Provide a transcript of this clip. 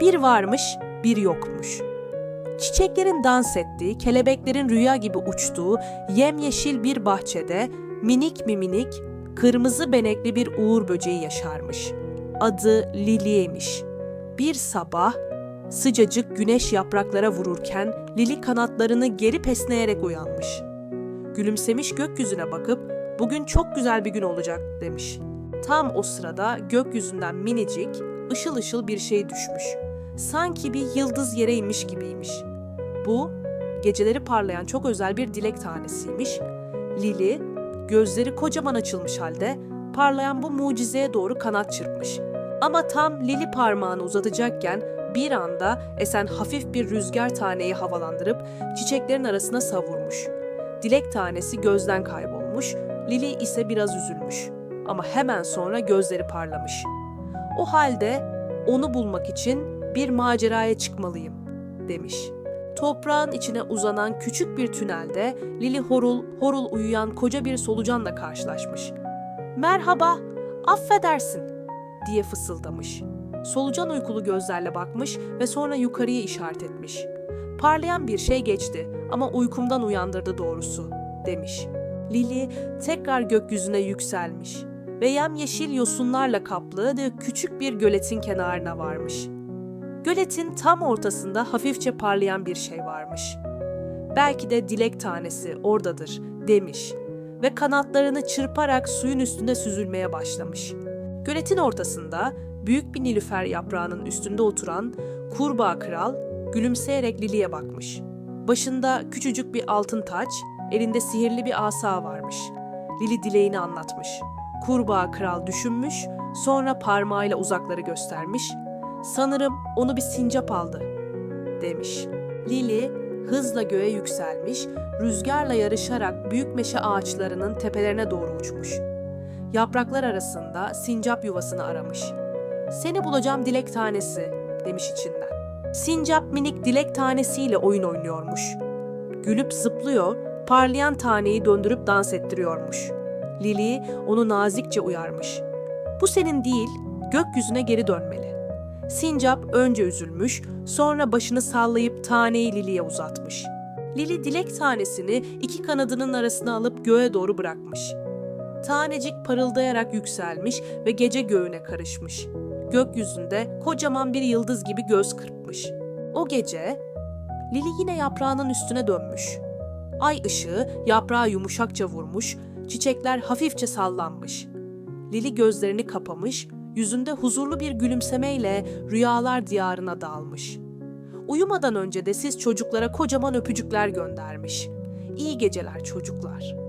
Bir varmış, bir yokmuş. Çiçeklerin dans ettiği, kelebeklerin rüya gibi uçtuğu yemyeşil bir bahçede minik mi minik, kırmızı benekli bir uğur böceği yaşarmış. Adı Lili'ymiş. Bir sabah sıcacık güneş yapraklara vururken Lili kanatlarını geri esneyerek uyanmış. Gülümsemiş gökyüzüne bakıp bugün çok güzel bir gün olacak demiş. Tam o sırada gökyüzünden minicik, ışıl ışıl bir şey düşmüş. Sanki bir yıldız yere inmiş gibiymiş. Bu, geceleri parlayan çok özel bir dilek tanesiymiş. Lili, gözleri kocaman açılmış halde parlayan bu mucizeye doğru kanat çırpmış. Ama tam Lili parmağını uzatacakken bir anda esen hafif bir rüzgar taneyi havalandırıp çiçeklerin arasına savurmuş. Dilek tanesi gözden kaybolmuş, Lili ise biraz üzülmüş. Ama hemen sonra gözleri parlamış. O halde onu bulmak için bir maceraya çıkmalıyım, demiş. Toprağın içine uzanan küçük bir tünelde Lili horul horul uyuyan koca bir solucanla karşılaşmış. Merhaba, affedersin, diye fısıldamış. Solucan uykulu gözlerle bakmış ve sonra yukarıya işaret etmiş. Parlayan bir şey geçti ama uykumdan uyandırdı doğrusu, demiş. Lili tekrar gökyüzüne yükselmiş ve yemyeşil yosunlarla kaplı de küçük bir göletin kenarına varmış. Göletin tam ortasında hafifçe parlayan bir şey varmış. Belki de dilek tanesi oradadır demiş ve kanatlarını çırparak suyun üstünde süzülmeye başlamış. Göletin ortasında büyük bir nilüfer yaprağının üstünde oturan kurbağa kral gülümseyerek Lili'ye bakmış. Başında küçücük bir altın taç, elinde sihirli bir asa varmış. Lili dileğini anlatmış. Kurbağa kral düşünmüş, sonra parmağıyla uzakları göstermiş. Sanırım onu bir sincap aldı, demiş. Lili hızla göğe yükselmiş, rüzgarla yarışarak büyük meşe ağaçlarının tepelerine doğru uçmuş. Yapraklar arasında sincap yuvasını aramış. Seni bulacağım dilek tanesi, demiş içinden. Sincap minik dilek tanesiyle oyun oynuyormuş. Gülüp zıplıyor, parlayan taneyi döndürüp dans ettiriyormuş. Lili onu nazikçe uyarmış. Bu senin değil, gökyüzüne geri dönmeli. Sincap önce üzülmüş, sonra başını sallayıp taneyi Lili'ye uzatmış. Lili dilek tanesini iki kanadının arasına alıp göğe doğru bırakmış. Tanecik parıldayarak yükselmiş ve gece göğüne karışmış. Gökyüzünde kocaman bir yıldız gibi göz kırpmış. O gece Lili yine yaprağının üstüne dönmüş. Ay ışığı yaprağı yumuşakça vurmuş, çiçekler hafifçe sallanmış. Lili gözlerini kapamış, yüzünde huzurlu bir gülümsemeyle rüyalar diyarına dalmış. Uyumadan önce de siz çocuklara kocaman öpücükler göndermiş. İyi geceler çocuklar.